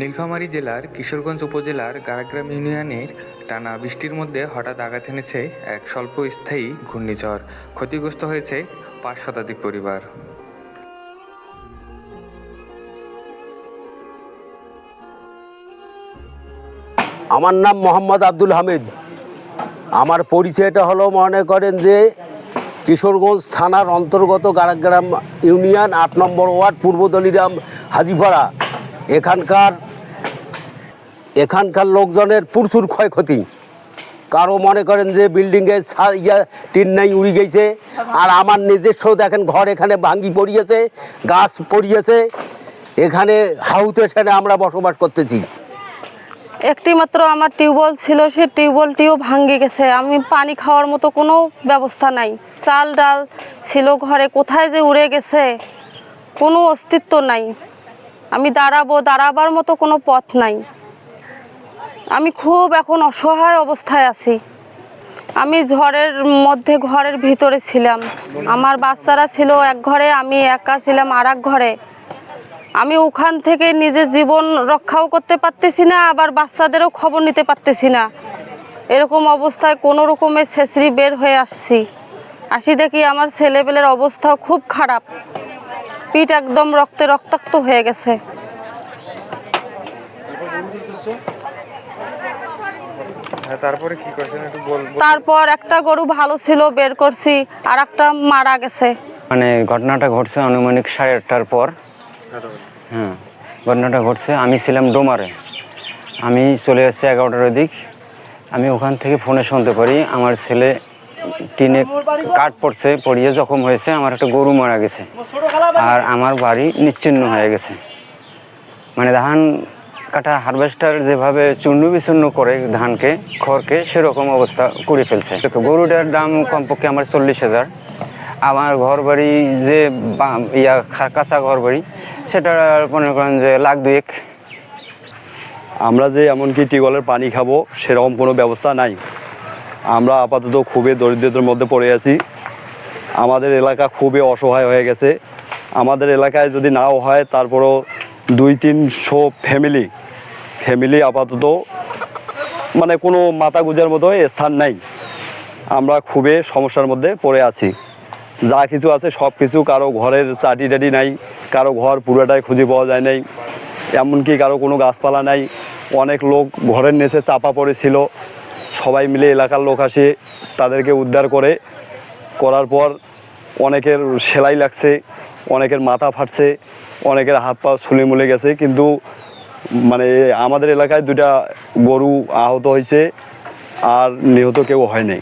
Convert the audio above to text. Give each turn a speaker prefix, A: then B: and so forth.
A: নীলফামারী জেলার কিশোরগঞ্জ উপজেলার গারাগ্রাম ইউনিয়নের টানা বৃষ্টির মধ্যে হঠাৎ আঘাত এনেছে এক স্বল্প স্থায়ী ঘূর্ণিঝড়। ক্ষতিগ্রস্ত হয়েছে পাঁচ শতাধিক পরিবার।
B: আমার নাম মোহাম্মদ আব্দুল হামিদ। আমার পরিচয়টা হলো মনে করেন যে কিশোরগঞ্জ থানার অন্তর্গত গারাগ্রাম ইউনিয়ন আট নম্বর ওয়ার্ড পূর্ব দলিরাম হাজিপাড়া। এখানকার এখানকার লোকজনের প্রচুর ক্ষয়ক্ষতি। কারও মনে করেন যে বিল্ডিংয়ের ইয়া টিন নাই, উড়ি গেছে। আর আমার নিজস্ব দেখেন, ঘর এখানে ভাঙ্গি পড়িয়েছে, গাছ পড়িয়েছে। এখানে হাউতে সেনে আমরা বসবাস করতেছি।
C: একটি মাত্র আমার টিউবওয়েল ছিল সে টিউবওয়েলটিও ভাঙ্গে গেছে। আমি পানি খাওয়ার মতো কোনো ব্যবস্থা নাই। চাল ডাল ছিল ঘরে, কোথায় যে উড়ে গেছে, কোনো অস্তিত্ব নাই। আমি দাঁড়াবো, দাঁড়াবার মতো কোনো পথ নাই। আমি খুব এখন অসহায় অবস্থায় আছি। আমি ঝড়ের মধ্যে ঘরের ভিতরে ছিলাম। আমার বাচ্চারা ছিল এক ঘরে, আমি একা ছিলাম আর এক ঘরে। আমি ওখান থেকে নিজের জীবন রক্ষাও করতে পারতেছি না, আবার বাচ্চাদেরও খবর নিতে পারতেছি না। এরকম অবস্থায় কোনো রকমের ছেঁচড়ি বের হয়ে আসছি। আসি দেখি আমার ছেলেপেলের অবস্থাও খুব খারাপ। পিঠ একদম রক্তে রক্তাক্ত হয়ে গেছে।
A: তারপরে কি করছেন? একটু বলব
C: তারপর একটা গরু ভালো ছিল বের করছি আর একটা মারা গেছে।
D: মানে ঘটনাটা ঘটছে আনুমানিক সাড়ে আটটার পর। হ্যাঁ ঘটনাটা ঘটছে। আমি ছিলাম ডোমারে। আমি চলে এসেছি এগারোটার দিক। আমি ওখান থেকে ফোনে শুনতে পারি আমার ছেলে টিনে কাঠ পড়ছে পড়িয়ে জখম হয়েছে আমার একটা গরু মারা গেছে। আর আমার বাড়ি নিশ্চিহ্ন হয়ে গেছে। মানে ধান কাটা হারভেস্টার যেভাবে চূর্ণ বিচূর্ণ করে ধানকে, খড়কে, সেরকম অবস্থা করে ফেলছে। গরুটার দাম কমপক্ষে আমার চল্লিশ হাজার। আমার ঘর বাড়ি যে ইয়া কাঁচা ঘর বাড়ি সেটা মনে করেন যে লাখ দুয়েক।
E: আমরা যে এমনকি টিউবওয়েলের পানি খাব, সেরকম কোনো ব্যবস্থা নাই। আমরা আপাতত খুবই দরিদ্রদের মধ্যে পড়ে আছি। আমাদের এলাকা খুবই অসহায় হয়ে গেছে। আমাদের এলাকায় যদি নাও হয়, তারপরও দুই তিনশো ফ্যামিলি ফ্যামিলি আপাতত মানে কোনো মাথা গুজার মতো স্থান নাই। আমরা খুবই সমস্যার মধ্যে পড়ে আছি। যা কিছু আছে সব কিছু কারও ঘরের চাটি টাটি নাই, কারও ঘর পুরোটাই খুঁজে পাওয়া যায় নাই, এমনকি কারও কোনো গাছপালা নাই। অনেক লোক ঘরের নিচে চাপা পড়েছিল। সবাই মিলে এলাকার লোক আসে, তাদেরকে উদ্ধার করে। করার পর অনেকের সেলাই লাগছে, অনেকের মাথা ফাটছে, অনেকের হাত পা ছুলে মুলে গেছে, কিন্তু মানে আমাদের এলাকায় দুটা গরু আহত হয়েছে আর নিহত কেউ হয় নাই।